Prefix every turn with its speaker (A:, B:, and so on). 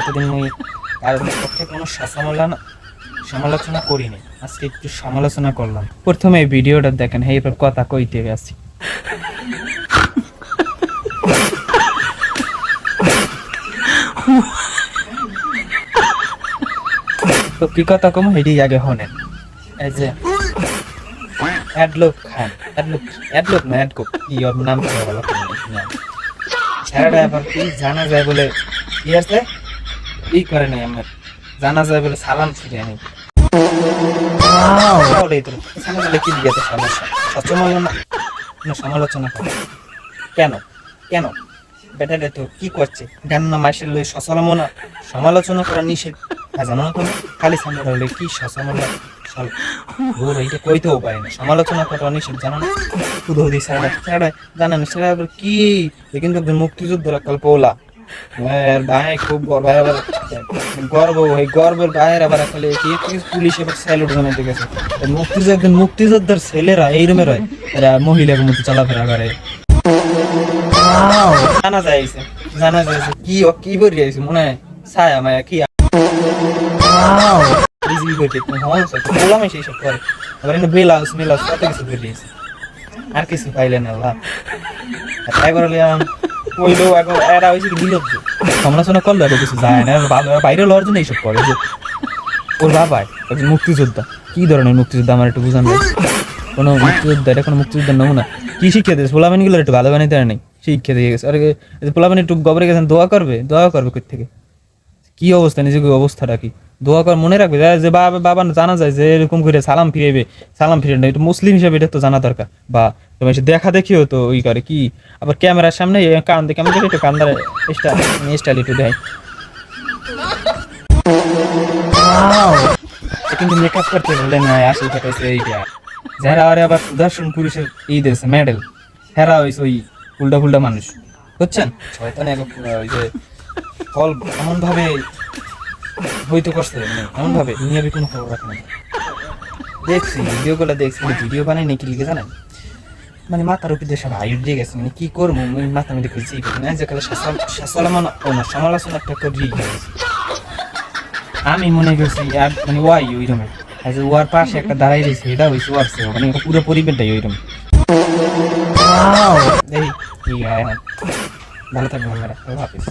A: এতদিন মুই কারোর পক্ষে কোনো সমালোচনা সমালোচনা করিনি। আজকে একটু সমালোচনা করলাম। প্রথমে এই ভিডিওটা দেখেন, হে, এবার কথা কইতে গেছি তো কি কথা কম? হেডি আগে হনেন। এই যে কি জানা যায় বলে কি আছে? ই করে নাই আমার জানা যায় বলে সালাম নেই তাহলে তো। কি দিয়েছে সমস্যা? সচেতনা না সমালোচনা করে। কেন? কেন? বেটারে তো কি করছে? গান না মাসের লই সচলমনা সমালোচনা করা নিষেধ। জানো না তুমি খালি সামনে হলে কি সচলমনা ওর এইটা কইতেও পারে না। সমালোচনা করা নিষেধ জানো না? জানেন সেটা কি? কিন্তু মুক্তিযুদ্ধের কাল পোলা। এর ভাই খুব গর্ব ওই গর্বের ভাইয়ের আবার আসলে পুলিশ এবার স্যালুট জানাইতে গেছে। মুক্তিযুদ্ধ একজন মুক্তিযোদ্ধার ছেলেরা এই রুমের হয় এরা মহিলাকে মতো চলাফেরা করে। জানা যাইছে জানা যাইছে কি কি বলি আইছে মনে হয় ছায়া মায়া কি ইজি করে তুমি বললাম সেই সব করে। আবার এনে বেলাউস মেলাউস কত কিছু করে দিয়েছে আর কিছু পাইলেন আল্লাহ তাই করে কইলো এখন এরা হয়েছে কি যে ওর বাবা মুক্তিযোদ্ধা, কি ধরনের মুক্তিযোদ্ধা আমার একটু বুঝান কোনো মুক্তিযোদ্ধা, এটা কোনো মুক্তিযোদ্ধার নমুনা? কি শিক্ষা দিয়েছে? পোলাবানি গুলো একটু ভালো বানাইতে নেই নাই? শিক্ষা দিয়ে গেছে। আর পোলাবানি একটু গবরে গেছেন, দোয়া করবে দোয়া করবে কোথ থেকে? কি অবস্থা? নিজেকে অবস্থাটা কি? দোয়া কর, মনে রাখবে। যে- বাবা বাবা জানা যায় যে এরকম করে সালাম ফিরেবে সালাম ফিরে না। মুসলিম হিসাবে এটা তো জানা দরকার। বা তোমার সে দেখা দেখিও তো ওই করে কি? আবার ক্যামেরার সামনে কান দেখে আমি একটু কান্দার স্টাইল একটু দেয় কিন্তু মেকআপ করতে বললে না আসল কথা এইটা। যারা আরে আবার সুদর্শন পুরুষের ই দিয়েছে মেডেল হেরা হয়েছে ওই উল্টা ফুল্টা মানুষ। বুঝছেন? ওই যে, ফল এমন ভাবে হইতে করছে। মানে এমন ভাবে দুনিয়াবি কোনো খবর রাখে না। দেখছি ভিডিও গুলো দেখছি ভিডিও বানাই নাকি লিখে জানেন? মানে মাথার উপর সব হাইট দিয়ে গেছে মানে কি করব? আমি মাথা মধ্যে খুঁজছি না যে কালে সমালোচনা একটা করি আমি মনে করছি মানে ওয়াই ওই রকম আর যে ওয়ার পাশে একটা দাঁড়াই রয়েছে, এটা হয়েছে ওয়ার সে মানে পুরো পরিবেশটাই ওই রকম এই ভালো থাকবে হাফিজ।